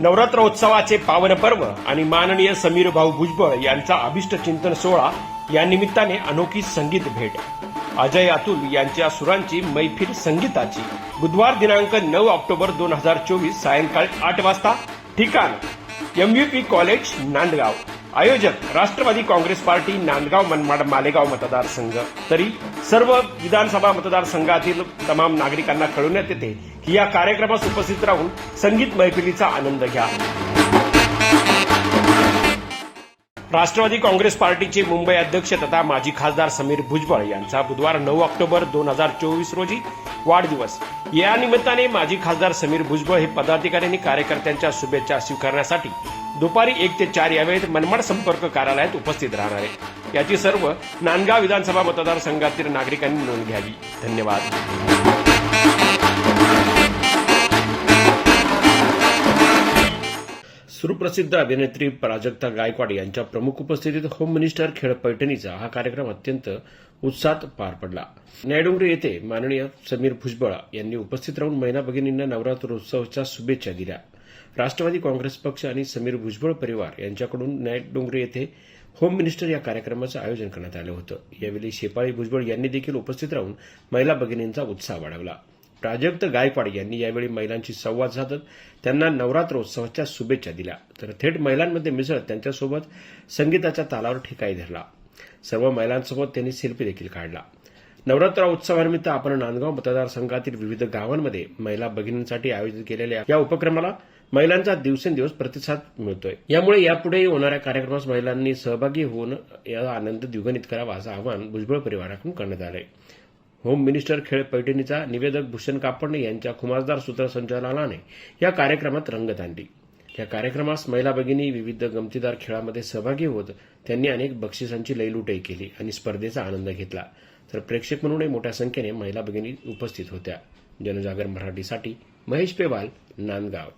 नवरात्रोत्सवाचे पावन पर्व आणि माननीय समीर भाऊ भुजबळ यांचा अभिष्ट चिंतन सोहळा या निमित्ताने अनोखी संगीत भेट. अजय अतुल यांच्या सुरांची मैफिल संगीताची. बुधवार दिनांक नऊ ऑक्टोबर दोन हजार चोवीस सायंकाळी आठ वाजता ठिकाण एमव्हीपी कॉलेज नांदगाव. आयोजक राष्ट्रवादी काँग्रेस पार्टी नांदगाव मनमाड मालेगाव मतदारसंघ. तरी सर्व विधानसभा मतदारसंघातील तमाम नागरिकांना कळवण्यात येते की या कार्यक्रमास उपस्थित राहून संगीत मैफिलीचा आनंद घ्या. राष्ट्रवादी काँग्रेस पार्टीचे मुंबई अध्यक्ष तथा माजी खासदार समीर भुजबळ यांचा बुधवार नऊ ऑक्टोबर दोन हजार चोवीस रोजी वाढदिवस. या निमित्ताने माजी खासदार समीर भुजबळ हे पदाधिकाऱ्यांनी कार्यकर्त्यांच्या शुभेच्छा स्वीकारण्यासाठी दुपारी एक ते चार या वेळेत मनमाड संपर्क कार्यालयात उपस्थित राहणार. आहे याची सर्व नांदगाव विधानसभा मतदारसंघातील नागरिकांनी नोंद घ्यावी. धन्यवाद. सुप्रसिद्ध अभिनेत्री प्राजक्ता गायकवाड यांच्या प्रमुख उपस्थितीत होम मिनिस्टर खेळ पैठणीचा हा कार्यक्रम अत्यंत उत्साहात पार पडला. न्यायडोंगरी येथे माननीय समीर भुजबळ यांनी उपस्थित राहून महिला भगिनींना नवरात्रोत्सवाच्या शुभेच्छा दिल्या. राष्ट्रवादी काँग्रेस पक्ष आणि समीर भुजबळ परिवार यांच्याकडून न्यायडोंगरी येथे होम मिनिस्टर या कार्यक्रमाचं आयोजन करण्यात आलं होतं. यावेळी शेपाळी भुजबळ यांनी देखील उपस्थित राहून महिला भगिनींचा उत्साह वाढवला. प्राजक्त गायकवाड यांनी यावेळी महिलांशी संवाद साधत त्यांना नवरात्रोत्सवाच्या शुभेच्छा दिल्या. तर थेट महिलांमध्ये मिसळत त्यांच्यासोबत संगीताच्या तालावर ठिकाई धरला. सर्व महिलांसोबत त्यांनी सेल्फी देखील काढला. नवरात्र उत्सवानिमित्त आपण नांदगाव मतदारसंघातील विविध गावांमध्ये महिला भगिनींसाठी आयोजित केलेल्या या उपक्रमाला महिलांचा दिवसेंदिवस प्रतिसाद मिळतोय. यामुळे यापुढेही होणाऱ्या कार्यक्रमास महिलांनी सहभागी होऊन या आनंद द्विगणित करावा असं आवाहन भुजबळ परिवाराकडून करण्यात आलंय. होम मिनिस्टर खेळ पैठणीचा निवेदक भूषण कापडणे यांच्या खुमासदार सूत्रसंचालनाने या कार्यक्रमात रंगत आणली. या कार्यक्रमास महिला भगिनी विविध गमतीदार खेळामध्ये सहभागी होत त्यांनी अनेक बक्षिसांची लयलुटही केली आणि स्पर्धेचा आनंद घेतला. तर प्रेक्षक म्हणूनही मोठ्या संख्येने महिला भगिनी उपस्थित होत्या. जनजागर मराठीसाठी महेश पेवाल नांदगाव.